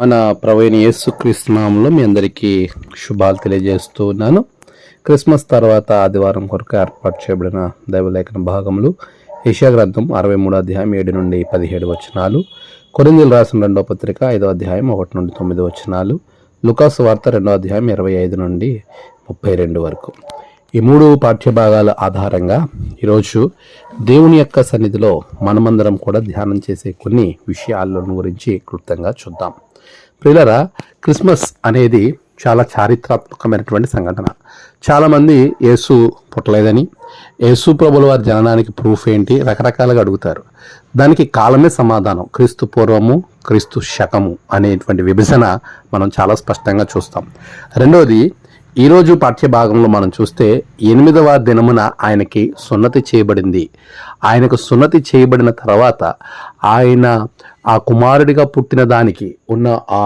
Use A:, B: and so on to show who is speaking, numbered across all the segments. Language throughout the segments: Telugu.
A: మన ప్రవీణ యేసుక్రీస్తు నామంలో మీ అందరికీ శుభాలు తెలియజేస్తూ ఉన్నాను. క్రిస్మస్ తర్వాత ఆదివారం కొరకు ఏర్పాటు చేయబడిన దైవలేఖన భాగములు యశాగ్రంథం గ్రంథం అరవై మూడో అధ్యాయం ఏడు నుండి పదిహేడు వచనాలు కొరిందీలు రాసిన రెండో పత్రిక ఐదో అధ్యాయం ఒకటి నుండి తొమ్మిది వచనాలు లుకాసు వార్త రెండో అధ్యాయం ఇరవై ఐదు నుండి ముప్పై రెండు వరకు. ఈ మూడు పాఠ్యభాగాల ఆధారంగా ఈరోజు దేవుని యొక్క సన్నిధిలో మనమందరం కూడా ధ్యానం చేసే కొన్ని విషయాలను గురించి క్లుప్తంగా చూద్దాం. ప్రియులరా క్రిస్మస్ అనేది చాలా చారిత్రాత్మకమైనటువంటి సంఘటన. చాలామంది యేసు పుట్టలేదని యేసు ప్రభుల వారి జననానికి ప్రూఫ్ ఏంటి రకరకాలుగా అడుగుతారు. దానికి కాలమే సమాధానం. క్రీస్తు పూర్వము క్రీస్తు శకము అనేటువంటి విభజన మనం చాలా స్పష్టంగా చూస్తాం. రెండవది ఈరోజు పాఠ్యభాగంలో మనం చూస్తే ఎనిమిదవ దినమున ఆయనకి సున్నతి చేయబడింది. ఆయనకు సున్నతి చేయబడిన తర్వాత ఆయన ఆ కుమారుడిగా పుట్టిన దానికి ఉన్న ఆ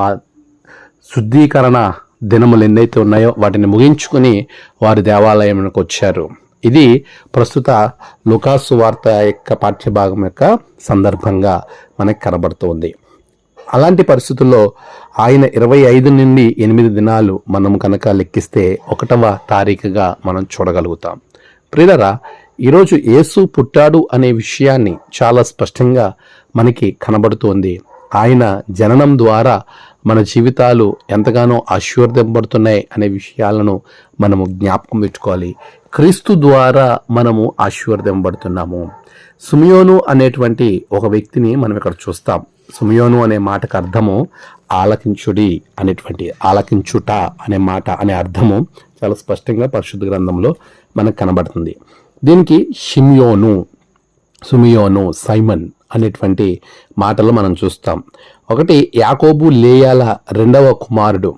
A: శుద్ధీకరణ దినములు ఎన్నైతే ఉన్నాయో వాటిని ముగించుకొని వారి దేవాలయంకి వచ్చారు. ఇది ప్రస్తుత లుకాసు వార్త యొక్క పాఠ్యభాగం యొక్క సందర్భంగా మనకు కనబడుతుంది. అలాంటి పరిస్థితుల్లో ఆయన ఇరవై ఐదు నుండి ఎనిమిది దినాలు మనం కనుక లెక్కిస్తే ఒకటవ తారీఖుగా మనం చూడగలుగుతాం. ప్రియులరా ఈరోజు యేసు పుట్టాడు అనే విషయాన్ని చాలా స్పష్టంగా మనకి కనబడుతోంది. ఆయన జననం ద్వారా మన జీవితాలు ఎంతగానో ఆశీర్వదింపబడుతున్నాయి అనే విషయాలను మనము జ్ఞాపకం పెట్టుకోవాలి. క్రీస్తు ద్వారా మనము ఆశీర్వదింపబడుతున్నాము. సుమియోను అనేటువంటి ఒక వ్యక్తిని మనం ఇక్కడ చూస్తాం. సుమియోను అనే మాటకు అర్థము ఆలకించుడి అనేటువంటి ఆలకించుట అనే మాట అనే అర్థము చాలా స్పష్టంగా పరిశుద్ధ గ్రంథంలో మనకు కనబడుతుంది. దీనికి షిమియోను సుమియోను సైమన్ అనేటువంటి మాటలు మనం చూస్తాం. ఒకటి యాకోబు లేయాల రెండవ కుమారుడు.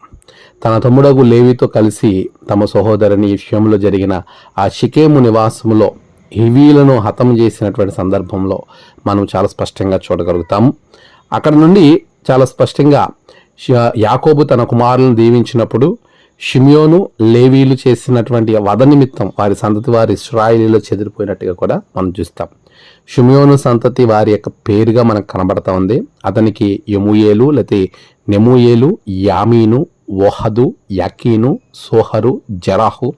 A: తన తమ్ముడగు లేవితో కలిసి తమ సహోదరుని విషయంలో జరిగిన ఆ షికేము నివాసములో హివీలను హతం చేసినటువంటి సందర్భంలో మనం చాలా స్పష్టంగా చూడగలుగుతాం. అక్కడ నుండి చాలా స్పష్టంగా యాకోబు తన కుమారులను దీవించినప్పుడు షిమియోను లేవీలు చేసినటువంటి వధ నిమిత్తం వారి సంతతి వారి ఇస్రాయిలీలో చెదిరిపోయినట్టుగా కూడా మనం చూస్తాం. షిమియోను సంతతి వారి యొక్క పేరుగా మనకు కనబడతా ఉంది. అతనికి యముయేలు లేకపోతే నెముయేలు యామీను ఓహదు యాకీను సోహరు జరాహు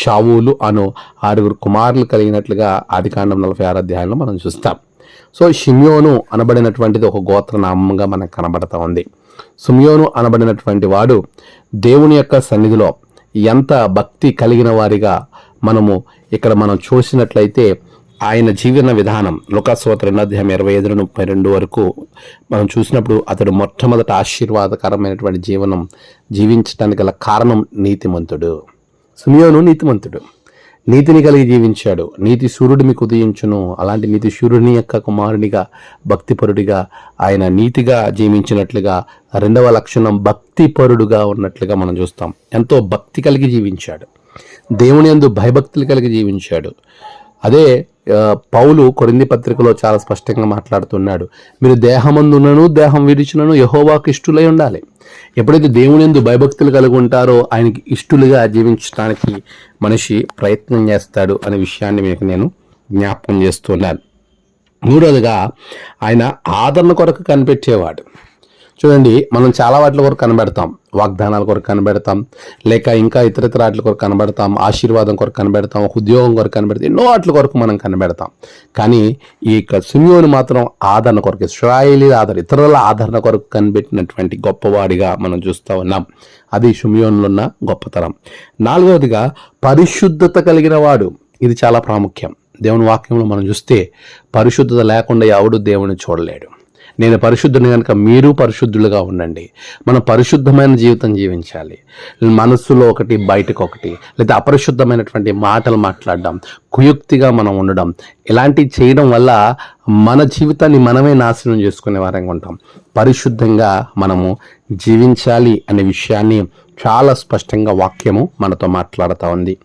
A: షావులు అను ఆరుగురు కుమారులు కలిగినట్లుగా ఆదికాండం నలభై ఆరు అధ్యాయంలో మనం చూస్తాం. సో షిమ్యోను అనబడినటువంటిది ఒక గోత్ర నామంగా మనకు కనబడతా ఉంది. సుమియోను అనబడినటువంటి వాడు దేవుని యొక్క సన్నిధిలో ఎంత భక్తి కలిగిన వారిగా మనము ఇక్కడ మనం చూసినట్లయితే ఆయన జీవన విధానం లుకాస్వత రెండు ఇరవై ఐదు ముప్పై రెండు వరకు మనం చూసినప్పుడు అతడు మొట్టమొదట ఆశీర్వాదకరమైనటువంటి జీవనం జీవించడానికి గల కారణం నీతిమంతుడు. సుమియోను నీతిమంతుడు. నీతిని కలిగి జీవించాడు. నీతి సూర్యుడు మీకు ఉదయించును. అలాంటి నీతి సూర్యుని యొక్క కుమారునిగా భక్తిపరుడిగా ఆయన నీతిగా జీవించినట్లుగా రెండవ లక్షణం భక్తిపరుడుగా ఉన్నట్లుగా మనం చూస్తాం. ఎంతో భక్తి కలిగి జీవించాడు. దేవుని యందు భయభక్తులు కలిగి జీవించాడు. అదే పౌలు కొరింది పత్రికలో చాలా స్పష్టంగా మాట్లాడుతున్నాడు. మీరు దేహమందునను దేహం విడిచినను యహోవాకు ఇష్టులై ఉండాలి. ఎప్పుడైతే దేవుని ఎందు భయభక్తులు కలిగి ఉంటారో ఆయనకి ఇష్టులుగా జీవించడానికి మనిషి ప్రయత్నం చేస్తాడు అనే విషయాన్ని మీకు నేను జ్ఞాపకం చేస్తున్నాను. మూడవదిగా ఆయన ఆదరణ కొరకు కనిపెట్టేవాడు. చూడండి మనం చాలా వాటి కొరకు కనబెడతాం. వాగ్దానాల కొరకు కనబెడతాం. లేక ఇంకా ఇతరితర వాటి కొరకు కనబెడతాం. ఆశీర్వాదం కొరకు కనబెడతాం. ఉద్యోగం కొరకు కనబెడతాం. ఎన్నో వాటి కొరకు మనం కనబెడతాం. కానీ ఈ యొక్క సుమియోని మాత్రం ఆదరణ కొరకు ఇస్రాయేలీ ఆదరణ ఇతరుల ఆదరణ కొరకు కనిపెట్టినటువంటి గొప్పవాడిగా మనం చూస్తూ ఉన్నాం. అది షుమియోన్లో ఉన్న గొప్పతనం. నాలుగవదిగా పరిశుద్ధత కలిగిన వాడు. ఇది చాలా ప్రాముఖ్యం. దేవుని వాక్యంలో మనం చూస్తే పరిశుద్ధత లేకుండా ఎవడు దేవుని చూడలేడు. నేను పరిశుద్ధుని కనుక మీరు పరిశుద్ధులుగా ఉండండి. మనం పరిశుద్ధమైన జీవితం జీవించాలి. మనస్సులో ఒకటి బయటకు ఒకటి లేదా అపరిశుద్ధమైనటువంటి మాటలు మాట్లాడడం కుయుక్తిగా మనం ఉండడం ఇలాంటివి చేయడం వల్ల మన జీవితాన్ని మనమే నాశనం చేసుకునే వారంగా ఉంటాం. పరిశుద్ధంగా మనము జీవించాలి అనే విషయాన్ని చాలా స్పష్టంగా వాక్యము మనతో మాట్లాడుతూ ఉంది.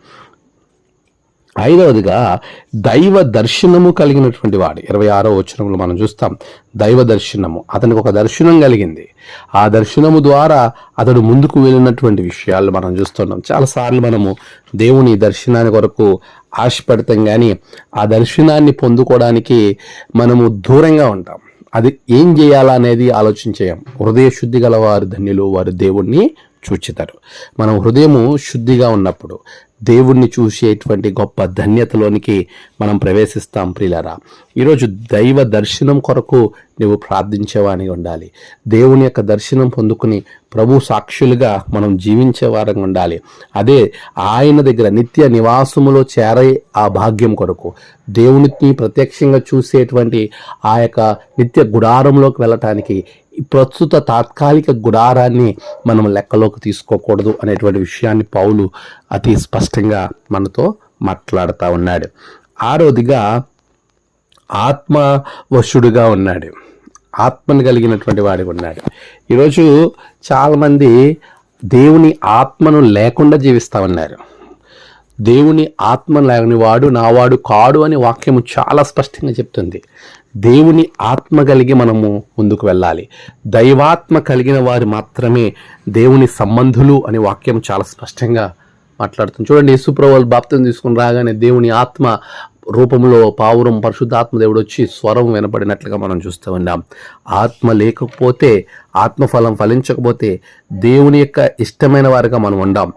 A: ఐదవదిగా దైవ దర్శనము కలిగినటువంటి వాడు. ఇరవై ఆరో వచనంలో మనం చూస్తాం దైవ దర్శనము. అతనికి ఒక దర్శనం కలిగింది. ఆ దర్శనము ద్వారా అతడు ముందుకు వెళ్ళినటువంటి విషయాలు మనం చూస్తున్నాం. చాలాసార్లు మనము దేవుని దర్శనాన్ని కొరకు ఆశపడతాం కానీ ఆ దర్శనాన్ని పొందుకోవడానికి మనము దూరంగా ఉంటాం. అది ఏం చేయాలనేది ఆలోచించేయం. హృదయ శుద్ధి గల వారు ధన్యులు వారు దేవుణ్ణి చూచితారు మనం హృదయము శుద్ధిగా ఉన్నప్పుడు దేవుణ్ణి చూసేటువంటి గొప్ప ధన్యతలోనికి మనం ప్రవేశిస్తాం ప్రియులరా. ఈరోజు దైవ దర్శనం కొరకు నువ్వు ప్రార్థించేవాడిని ఉండాలి. దేవుని యొక్క దర్శనం పొందుకుని ప్రభు సాక్షులుగా మనం జీవించే వారంగా ఉండాలి. అదే ఆయన దగ్గర నిత్య నివాసములో చేరే ఆ భాగ్యం కొరకు దేవునికి ప్రత్యక్షంగా చూసేటువంటి ఆ యొక్క నిత్య గుడారంలోకి వెళ్ళటానికి ప్రస్తుత తాత్కాలిక గుడారాన్ని మనం లెక్కలోకి తీసుకోకూడదు అనేటువంటి విషయాన్ని పౌలు అతి స్పష్టంగా మనతో మాట్లాడుతూ ఉన్నాడు. ఆరోదిగా ఆత్మవశుడుగా ఉన్నాడు. ఆత్మను కలిగినటువంటి వాడిగా ఉన్నాడు. ఈరోజు చాలామంది దేవుని ఆత్మను లేకుండా జీవిస్తూ ఉన్నారు. దేవుని ఆత్మ లేని వాడు నావాడు కాడు అని వాక్యము చాలా స్పష్టంగా చెప్తుంది. దేవుని ఆత్మ కలిగి మనము ముందుకు వెళ్ళాలి. దైవాత్మ కలిగిన వారు మాత్రమే దేవుని సంబంధులు అనే వాక్యం చాలా స్పష్టంగా మాట్లాడుతుంది. చూడండి యేసుప్రభువులు బాప్తం తీసుకుని రాగానే దేవుని ఆత్మ రూపంలో పావురం పరిశుద్ధాత్మ దేవుడు వచ్చి స్వరం వినపడినట్లుగా మనం చూస్తూ ఉన్నాం. ఆత్మ లేకపోతే ఆత్మఫలం ఫలించకపోతే దేవుని యొక్క ఇష్టమైన వారిగా మనం ఉండాం.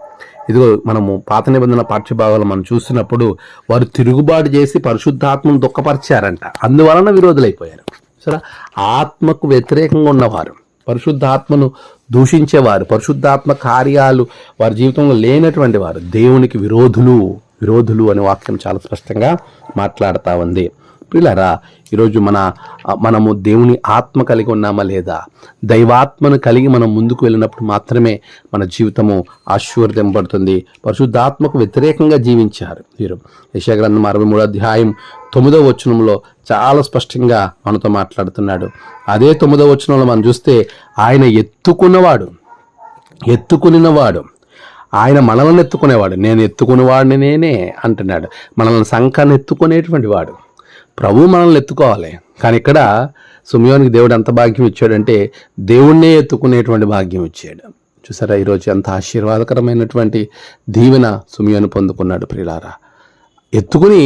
A: ఇదిగో మనము పాత నిబంధన పాఠ్యభాగాలు మనం చూసినప్పుడు వారు తిరుగుబాటు చేసి పరిశుద్ధాత్మను దుఃఖపరిచారంట. అందువలన విరోధులైపోయారు. సరే ఆత్మకు వ్యతిరేకంగా ఉన్నవారు పరిశుద్ధాత్మను దూషించేవారు పరిశుద్ధాత్మ కార్యాలు వారి జీవితంలో లేనటువంటి వారు దేవునికి విరోధులు విరోధులు అనే వాక్యం చాలా స్పష్టంగా మాట్లాడుతూ ఉంది. పిల్లరా ఈరోజు మన మనము దేవుని ఆత్మ కలిగి ఉన్నామా లేదా? దైవాత్మను కలిగి మనం ముందుకు వెళ్ళినప్పుడు మాత్రమే మన జీవితము ఆశ్చర్యంపడుతుంది పరిశుద్ధాత్మకు వ్యతిరేకంగా జీవించారు వీరు యశాగ్రంథం అరవై మూడో అధ్యాయం తొమ్మిదో వచనంలో చాలా స్పష్టంగా మనతో మాట్లాడుతున్నాడు. అదే తొమ్మిదో వచనంలో మనం చూస్తే ఆయన ఎత్తుకున్నవాడు ఎత్తుకునినవాడు ఆయన మనల్ని ఎత్తుకునేవాడు. నేను ఎత్తుకునేవాడిని నేనే అంటున్నాడు. మనల్ని సంఖాన్ని ఎత్తుకునేటువంటి వాడు. ప్రభు మనల్ని ఎత్తుకోవాలి. కానీ ఇక్కడ సుమయోనికి దేవుడు ఎంత భాగ్యం ఇచ్చాడంటే దేవుణ్ణే ఎత్తుకునేటువంటి భాగ్యం ఇచ్చాడు. చూసారా? ఈరోజు ఎంత ఆశీర్వాదకరమైనటువంటి దీవెన సుమయోని పొందుకున్నాడు ప్రియులారా. ఎత్తుకుని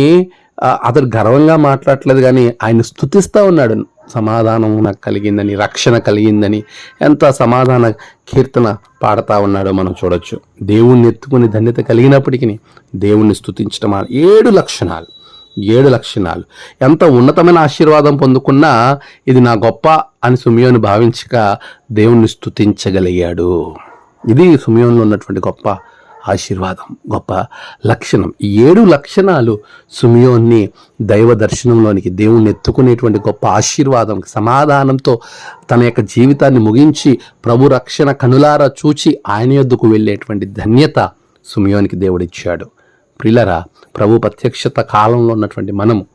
A: అతడు గర్వంగా మాట్లాడట్లేదు కానీ ఆయన స్థుతిస్తూ ఉన్నాడు. సమాధానం నాకు కలిగిందని రక్షణ కలిగిందని ఎంత సమాధాన కీర్తన పాడుతూ ఉన్నాడో మనం చూడొచ్చు. దేవుణ్ణి ఎత్తుకుని ధన్యత కలిగినప్పటికీ దేవుణ్ణి స్థుతించడం ఏడు లక్షణాలు. ఏడు లక్షణాలు. ఎంత ఉన్నతమైన ఆశీర్వాదం పొందుకున్నా ఇది నా గొప్ప అని సుమియోను భావించక దేవుణ్ణి స్థుతించగలిగాడు ఇది సుమియోన్లో ఉన్నటువంటి గొప్ప ఆశీర్వాదం గొప్ప లక్షణం. ఏడు లక్షణాలు సుమియోన్ని దైవ దర్శనంలోనికి దేవుణ్ణి ఎత్తుకునేటువంటి గొప్ప ఆశీర్వాదం సమాధానంతో తన యొక్క జీవితాన్ని ముగించి ప్రభు రక్షణ కనులారా చూచి ఆయన యొద్దకు వెళ్ళేటువంటి ధన్యత సుమియోనికి దేవుడిచ్చాడు. ప్రిలరా ప్రభు ప్రత్యక్షత కాలంలో ఉన్నటువంటి మనము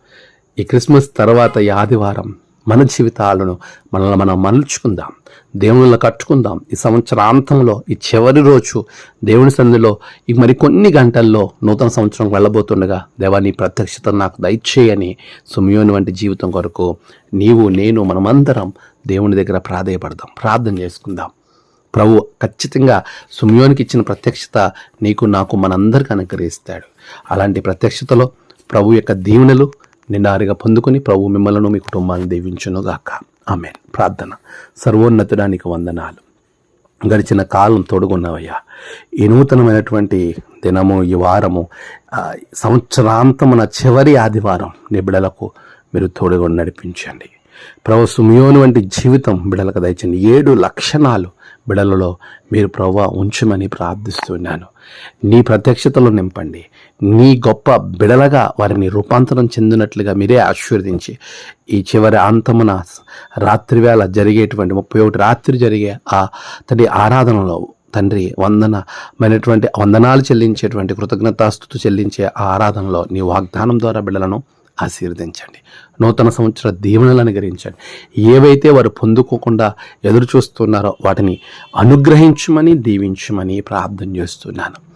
A: ఈ క్రిస్మస్ తర్వాత ఈ ఆదివారం మన జీవితాలను మనల్ని మనం మలుచుకుందాం దేవునిలో కట్టుకుందాం. ఈ సంవత్సరాంతంలో ఈ చివరి రోజు దేవుని సంధిలో ఈ మరికొన్ని గంటల్లో నూతన సంవత్సరం వెళ్ళబోతుండగా దేవా నీ ప్రత్యక్షత నాకు దయచేయని సుమయోని వంటి జీవితం కొరకు నీవు నేను మనమందరం దేవుని దగ్గర ప్రాధేయపడదాం. ప్రార్థన చేసుకుందాం. ప్రభు ఖచ్చితంగా సుమయోనికి ఇచ్చిన ప్రత్యక్షత నీకు నాకు మనందరికి అనుగ్రహిస్తాడు. అలాంటి ప్రత్యక్షతలో ప్రభు యొక్క దీవెనలు నిన్నారిగా పొందుకొని ప్రభు మిమ్మలను మీ కుటుంబాన్ని దీవించునుగాక. ఆమె ప్రార్థన. సర్వోన్నతుడానికి వందనాలు. గడిచిన కాలం తోడుగున్నవయ్యా. ఈ నూతనమైనటువంటి దినము ఈ వారము సంవత్సరాంతమున చివరి ఆదివారం నీ బిడలకు మీరు తోడుగా నడిపించండి. ప్రభు సుమియోను వంటి జీవితం బిడలకు దయచండి ఏడు లక్షణాలు బిడలలో మీరు ప్రభు ఉంచమని ప్రార్థిస్తున్నాను. నీ ప్రత్యక్షతలో నింపండి. నీ గొప్ప బిడలగా వారిని రూపాంతరం చెందినట్లుగా మీరే ఆశీర్వదించి ఈ చివరి అంతమున రాత్రివేళ జరిగేటువంటి ముప్పై ఒకటి రాత్రి జరిగే ఆ తండ్రి ఆరాధనలో తండ్రి వందనమైనటువంటి వందనాలు చెల్లించేటువంటి కృతజ్ఞతాస్థుతు చెల్లించే ఆ ఆరాధనలో నీ వాగ్దానం ద్వారా బిడ్డలను ఆశీర్వదించండి. నూతన సంవత్సర దీవెనలు అనుగ్రహించండి. ఏవైతే వారు పొందుకోకుండా ఎదురు చూస్తున్నారో వాటిని అనుగ్రహించమని దీవించమని ప్రార్థన చేస్తున్నాను.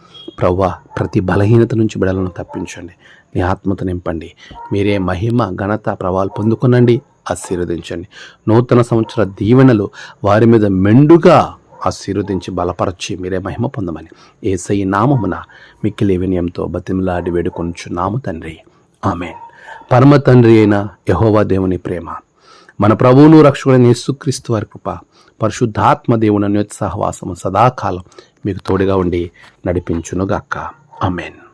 A: ప్రవ్వా ప్రతి బలహీనత నుంచి బిడలను తప్పించండి. నీ ఆత్మత నింపండి. మీరే మహిమ ఘనత ప్రవాలు పొందుకునండి. ఆశీర్వదించండి. నూతన సంవత్సర దీవెనలు వారి మీద మెండుగా ఆశీర్వదించి బలపరచి మీరే మహిమ పొందమని. ఏసై నామమున మిక్కిలి వినయంతో బతిమలాడి వేడుకొనుచు నాము తండ్రి. ఆమె పరమ తండ్రి అయిన యహోవా దేవుని ప్రేమ. మన ప్రభువును రక్షకుడైన యేసుక్రీస్తు వారి కృప పరిశుద్ధాత్మ దేవుని అన్యోత్సాహవాసము సదాకాలం మీకు తోడుగా ఉండి నడిపించునుగాక. అమెన్